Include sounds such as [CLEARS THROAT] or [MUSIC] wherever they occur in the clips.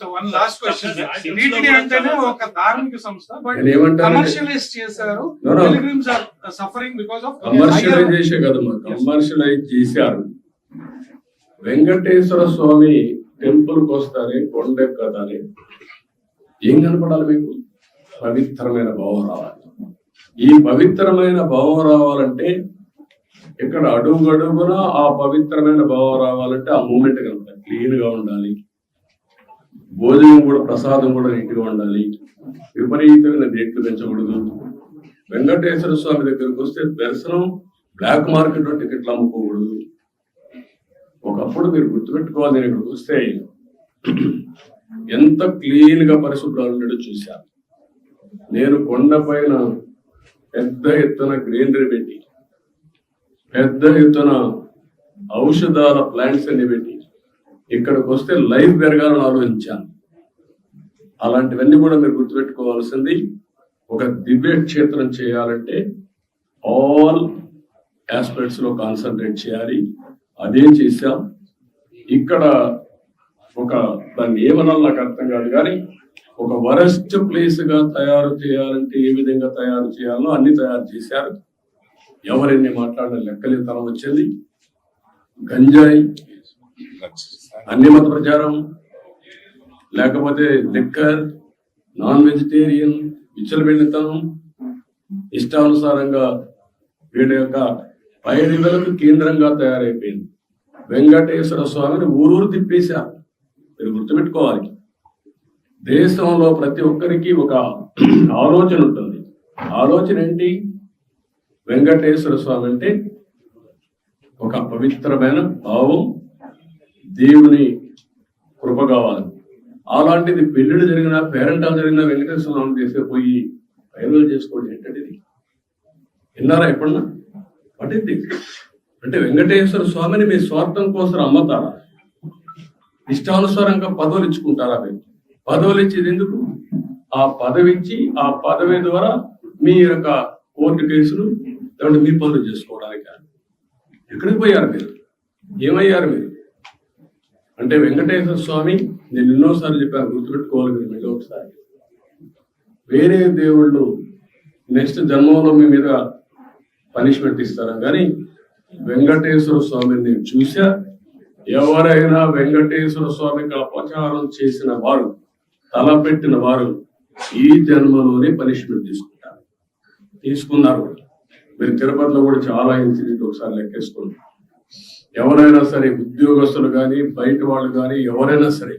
So one last question TTD అంటేనే ఒక ధార్మిక సంస్థ బట్ నేను ఏమంటానంటే కమర్షియలైజ్ చేశారు. Pilgrims are suffering of commercialise commercialise చేశారు. వెంకటేశ్వర స్వామి టెంపుల్కి వస్తారే కొండ ఎక్కతారే ఏం కనపడాలి మీకు? పవిత్రమైన భావం రావాలి. ఈ పవిత్రమైన భావం రావాలంటే ఇక్కడ అడుగు అడుగున ఆ పవిత్రమైన భావం రావాలంటే ఆ మూమెంట్ కనపడాలి. క్లీన్గా ఉండాలి. భోజనం కూడా ప్రసాదం కూడా నీట్గా ఉండాలి. విపరీతమైన రేట్లు పెంచకూడదు. వెంకటేశ్వర స్వామి దగ్గరకు వస్తే దర్శనం బ్లాక్ మార్కెట్లో టికెట్లు అమ్ముకోకూడదు. ఒకప్పుడు మీరు గుర్తుపెట్టుకోవాలి నేను ఇక్కడికి వస్తే ఎంత క్లీన్గా పరిశుభ్రాలు ఉండేదో చూశాను. నేను కొండపైన పెద్ద ఎత్తున గ్రీనరీ పెట్టి పెద్ద ఎత్తున ఔషధాల ప్లాంట్స్ అన్ని పెట్టి ఇక్కడికి వస్తే లైఫ్ పెరగాలని ఆలోచించాను. అలాంటివన్నీ కూడా మీరు గుర్తుపెట్టుకోవాల్సింది ఒక దివ్య క్షేత్రం చేయాలంటే ఆల్ ఆస్పెక్ట్స్లో కాన్సన్ట్రేట్ చేయాలి. అదే చేశాం? ఇక్కడ ఒక దాన్ని ఏమనాలి నాకు అర్థం కాదు కానీ ఒక వరస్ట్ ప్లేస్గా తయారు చేయాలంటే ఏ విధంగా తయారు చేయాలో అన్ని తయారు చేశారు. ఎవరెన్ని మాట్లాడిన లెక్కలేతనం వచ్చింది. గంజాయి అన్ని మత ప్రచారం లేకపోతే లిక్కర్ నాన్ వెజిటేరియన్ విచ్చలబెళ్ళితనం ఇష్టానుసారంగా వీటి యొక్క పైడిలకు కేంద్రంగా తయారైపోయింది. వెంకటేశ్వర స్వామిని ఊరూరు తిప్పేశారు మీరు గుర్తుపెట్టుకోవాలి. దేశంలో ప్రతి ఒక్కరికి ఒక [CLEARS THROAT] ఆలోచన ఉంటుంది. ఆలోచన ఏంటి? వెంకటేశ్వర స్వామి అంటే ఒక పవిత్రమైన భావం దేవుని కృప కావాలి. అలాంటిది పెళ్ళిళ్ళు జరిగిన పేరెంటాలు జరిగిన వెంకటేశ్వర స్వామి పోయి పైరులు చేసుకోవడం ఏంటంటే ఇది. విన్నారా ఎప్పుడన్నా? పట్టింది అంటే వెంకటేశ్వర స్వామిని మీ స్వార్థం కోసం అమ్మతారా ఇష్టానుసారంగా పదవులు ఇచ్చుకుంటారా మీరు? పదవులు ఇచ్చేది ఎందుకు? ఆ పదవి ఇచ్చి ఆ పదవి ద్వారా మీ యొక్క కోర్టు కేసులు లేదంటే మీ పనులు చేసుకోవడానికి. ఎక్కడికి పోయారు మీరు? ఏమయ్యారు మీరు? అంటే వెంకటేశ్వర స్వామి నేను ఎన్నోసార్లు చెప్పాను గుర్తుపెట్టుకోవాలి మీరు మళ్ళీ ఒకసారి. వేరే దేవుళ్ళు నెక్స్ట్ జన్మంలో మీ మీద పనిష్మెంట్ ఇస్తారా? కానీ వెంకటేశ్వర స్వామిని నేను చూసా ఎవరైనా వెంకటేశ్వర స్వామికి అపచారం చేసిన వారు తలపెట్టిన వారు ఈ జన్మలోనే పనిష్మెంట్ తీసుకుంటారు. తీసుకున్నారు. మీరు తిరుపతిలో కూడా చాలా ఇన్సిడెంట్ ఒకసారి లెక్కేసుకున్నారు ఎవరైనా సరే ఉద్యోగస్తులు కానీ బయట వాళ్ళు కానీ ఎవరైనా సరే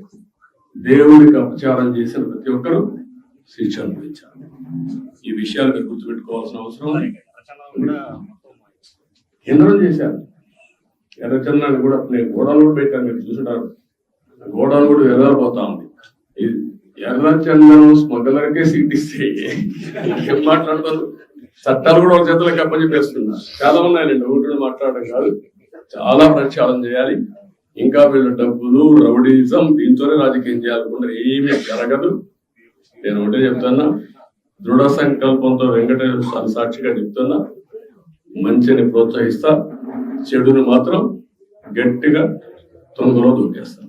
దేవుడికి అపచారం చేసిన ప్రతి ఒక్కరూ శిక్ష అనుభవించాలి ఈ విషయాలు మీరు గుర్తుపెట్టుకోవాల్సిన అవసరం ఎన్నో కేంద్రం చేశారు ఎర్రచందాన్ని కూడా నేను గోడలు కూడా పెట్టాను మీరు చూసుంటారు. గోడలు కూడా ఎర్రపోతా ఉంది. ఎర్రచందనం స్మగ్లర్కే సీట్ ఇస్తే ఏం మాట్లాడతారు? చట్టాలు కూడా ఒక చేతులకు అప్పచెప్పేస్తున్నారు చాలా ఉన్నాయండి ఒకటి మాట్లాడడం కాదు. చాలా ప్రచారం చేయాలి. ఇంకా వీళ్ళు డబ్బులు రౌడీజం దీంతోనే రాజకీయం చేయాలనుకుంటే ఏమీ జరగదు. నేను ఒకటే చెప్తున్నా. దృఢ సంకల్పంతో వెంకటేశ్వర స్వామి సాక్షిగా చెప్తున్నా. మంచిని ప్రోత్సహిస్తా. చెడుని మాత్రం గట్టిగా తొందరలో దూకేస్తా.